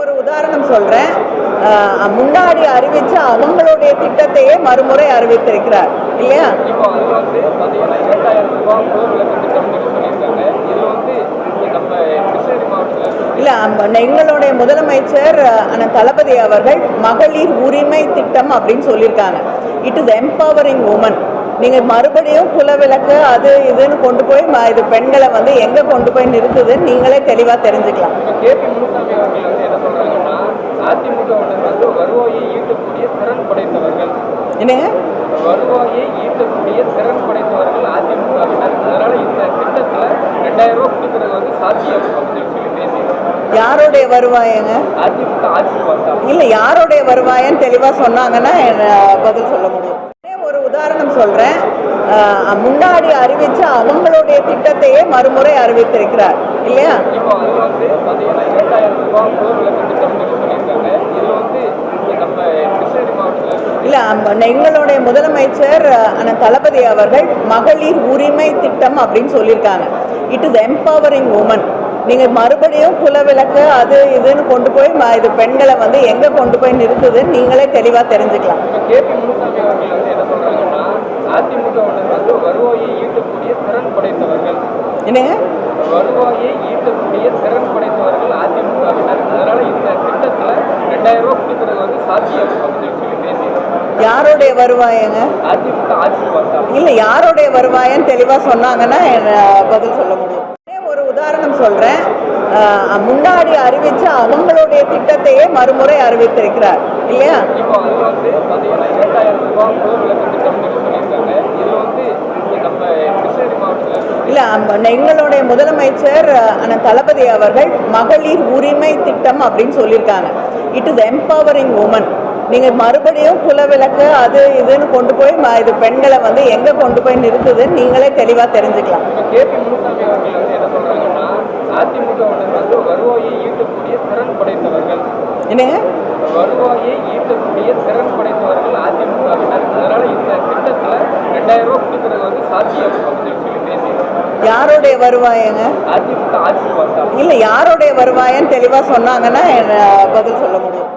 ஒரு உதாரணம் சொல்றேன். முன்னாடி அறிவிச்ச அவங்களுடைய திட்டத்தையே மறுமுறை அறிவித்திருக்கிறார். இல்லையா? இல்ல எங்களுடைய முதலமைச்சர் தளபதி அவர்கள் மகளிர் உரிமை திட்டம் அப்படின்னு சொல்லியிருக்காங்க. இட் இஸ் எம்பவரிங் உமன் நீங்க மறுபடியும் குலவிளக்கு அது இதுன்னு கொண்டு போய் இது பெண்களை வந்து எங்க கொண்டு போய் நிறுத்துதுன்னு நீங்களே தெளிவா தெரிஞ்சுக்கலாம் இப்போ கேபி முனுசாமி அவர்கள் வந்து என்ன சொல்றாங்கன்னா அதிமுகவினர் வந்து வருவாயை ஈட்டக்கூடிய திறன் படைத்தவர்கள் என்னங்க? வருவாயை ஈட்டக்கூடிய திறன் படைத்தவர்கள் அதிமுகவினர் அதனால இந்த திட்டத்துல ரெண்டாயிரம் ரூபாய் கொடுக்கறது வந்து சாத்தியம் அப்படின்னு சொல்லி பேசியிருக்காங்க யாருடைய வருவாயங்க? அதிமுக வந்தா இல்ல யாருடைய வருவாயன்னு தெளிவா சொன்னாங்கன்னா என்ன பதில் சொல்ல முடியும்? ஒரே உதாரணம் சொல்றேன். முன்னாடி அறிவிச்ச அவங்களுடைய திட்டத்தையே மறுமுறை அறிவித்திருக்கிறார். இல்லையா? இப்போ அது வந்து பார்த்தீங்கன்னா இரண்டாயிரம் ரூபாய் எங்களுடைய முதலமைச்சர் தளபதி அவர்கள் மகளிர் உரிமை திட்டம் அப்படின்னு சொல்லியிருக்காங்க. இட் இஸ் எம்பவரிங் உமன் நீங்க மறுபடியும் குலவிளக்கு அது இதுன்னு கொண்டு போய் இது பெண்களை வந்து எங்க கொண்டு போய் நிறுத்துதுன்னு நீங்களே தெளிவாக தெரிஞ்சுக்கலாம். என்ன என்னங்க? வருவாயை ஈட்டக்கூடிய திறன் படைத்தவர்கள் அதிமுக அதனால இந்த திட்டத்துல ரெண்டாயிரம் ரூபாய் கொடுக்கறது வந்து சாத்தியம் அப்படின்னு சொல்லி பேசியிருக்காங்க யாருடைய வருவாயங்க? இல்ல யாருடைய வருவாயன்னு தெளிவா சொன்னாங்கன்னா பதில் சொல்ல முடியும். ஒரே ஒரு உதாரணம் சொல்றேன். அஹ், முன்னாடி அறிவிச்ச அவங்களுடைய திட்டத்தையே மறுமுறை அறிவித்திருக்கிறார். இல்லையா? இல்ல எங்களுடைய முதலமைச்சர் தளபதி அவர்கள் மகளிர் உரிமை திட்டம் அப்படின்னு சொல்லியிருக்காங்க. இட் இஸ் எம்பவரிங் உமன் நீங்க மறுபடியும் குலவிளக்கு அது இதுன்னு கொண்டு போய் இது பெண்களை வந்து எங்க கொண்டு போய் நிறுத்துதுன்னு நீங்களே தெளிவா தெரிஞ்சுக்கலாம். என்னங்க? வருவாயை ஈட்டக்கூடிய திறன் படைத்தவர்கள் அதிமுகவினர். அதனால இந்த திட்டத்துல ரெண்டாயிரம் ரூபாய் கொடுக்கறது வந்து சாத்தியம் அப்படின்னு சொல்லி பேசியிருக்காங்க யாருடைய வருவாயங்க? அதிமுக இல்ல யாருடைய வருவாயன்னு தெளிவா சொன்னாங்கன்னா என்ன பதில் சொல்ல முடியும்?